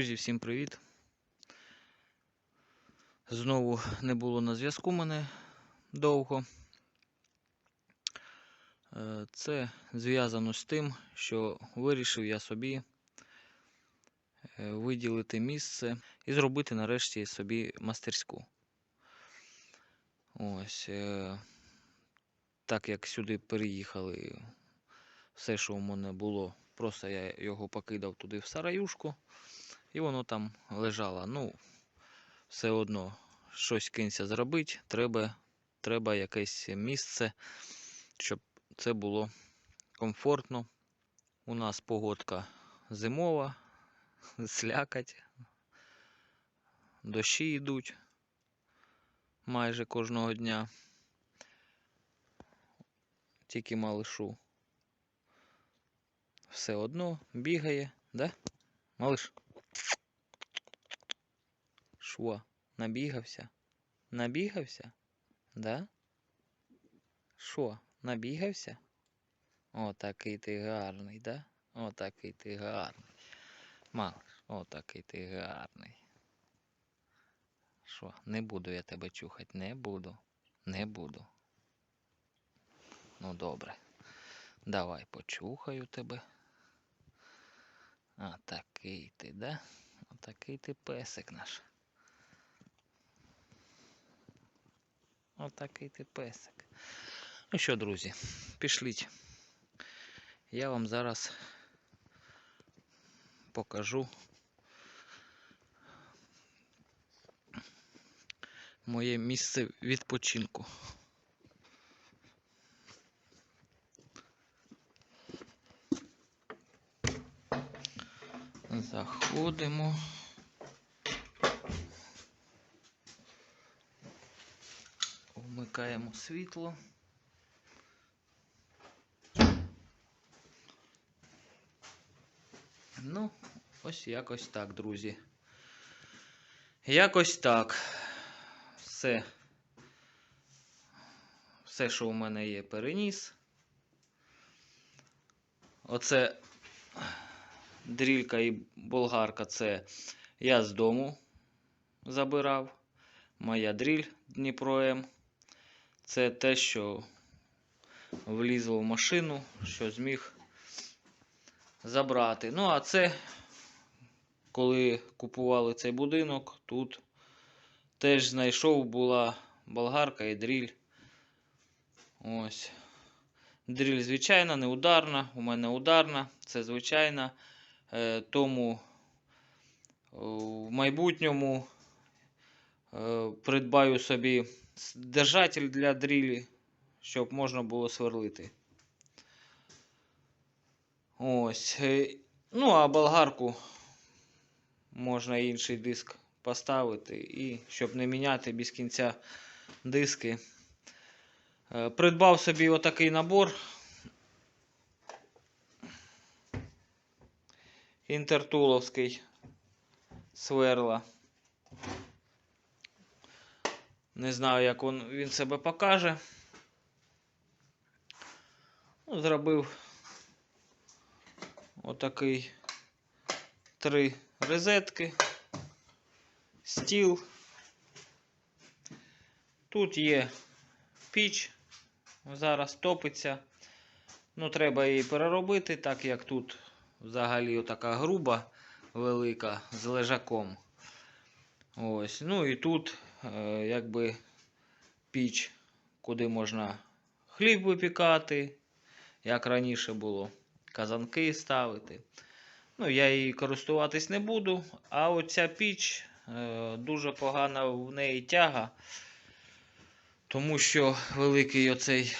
Друзі, всім привіт! Знову не було на зв'язку мене довго. Е, Це зв'язано з тим, що вирішив я собі е, виділити місце і зробити нарешті собі мастерську. Ось. е, Так як сюди переїхали все, що у мене було, просто я його покидав туди в сараюшку. І воно там лежало. Ну, все одно щось кинься зробити, треба, треба якесь місце, щоб це було комфортно. У нас погодка зимова, слякать, дощі йдуть майже кожного дня. Тільки малишу все одно бігає, да? Малиш? Шо, набігався? Набігався? Да? Шо, набігався? О, такий ти гарний, да? О, такий ти гарний. Малиш, о, такий ти гарний. Що, не буду я тебе чухати, не буду. Не буду. Ну добре. Давай почухаю тебе. А такий ти, да? Отакий ти песик наш. Отакий ти песик. Ну що, друзі, пішліть. Я вам зараз покажу моє місце відпочинку. Заходимо. Вмикаємо світло. Ну, ось якось так, друзі. Якось так. Все. Все, що у мене є, переніс. Оце дрілька і болгарка це я з дому забирав. Моя дріль Дніпро М. Це те, що влізло в машину, що зміг забрати. Ну, а це, коли купували цей будинок, тут теж знайшов була болгарка і дріль. Ось. Дріль звичайна, не ударна. У мене ударна, це звичайна. Е, тому е, в майбутньому е, придбаю собі держатель для дрілі, щоб можна було сверлити. Ось. Е, Ну, а болгарку можна інший диск поставити, і щоб не міняти без кінця диски. Е, Придбав собі отакий набор. Інтертуловський сверла. Не знаю, як він, себе покаже. Ну, зробив отакий три розетки, стіл. Тут є піч, зараз топиться. Ну, треба її переробити, так як тут взагалі така груба, велика, з лежаком. Ось. Ну і тут якби піч, куди можна хліб випікати, як раніше було, казанки ставити. Ну, я її користуватись не буду, а оця піч е, дуже погана в неї тяга, тому що великий оцей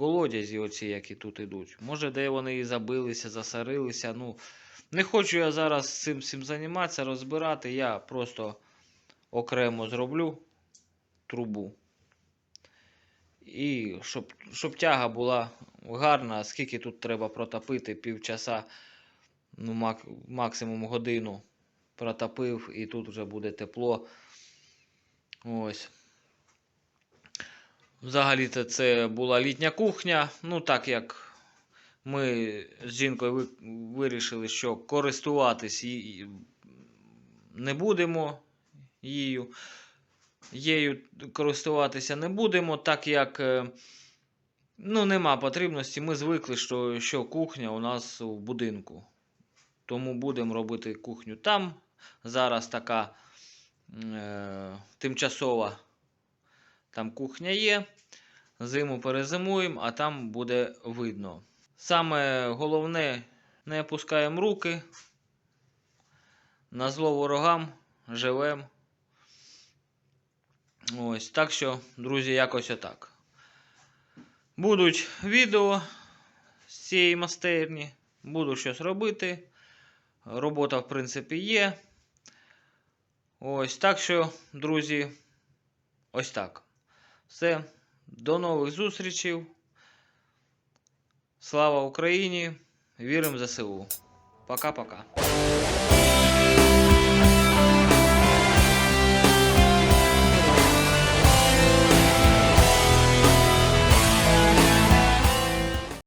колодязі, оці, які тут ідуть. Може, де вони і забилися, засарилися. Ну, не хочу я зараз цим цим займатися, розбирати. Я просто окремо зроблю трубу. І щоб щоб тяга була гарна, скільки тут треба протопити, півчаса, ну, мак, максимум годину протопив, і тут вже буде тепло. Ось. Взагалі-то це була літня кухня. Ну, так як ми з жінкою вирішили, що користуватись її не будемо її. Її користуватися не будемо, так як е, ну, нема потрібності. Ми звикли, що, що кухня у нас у будинку. Тому будемо робити кухню там. Зараз така е, тимчасова там кухня є. Зиму перезимуємо, а там буде видно. Саме головне, не опускаємо руки. На зло ворогам живемо. Ось, так що, друзі, якось отак. Будуть відео з цієї майстерні. Буду щось робити. Робота, в принципі, є. Ось так що, друзі, ось так. Все. До нових зустрічей. Слава Україні! Віримо в ЗСУ. Пока-пока.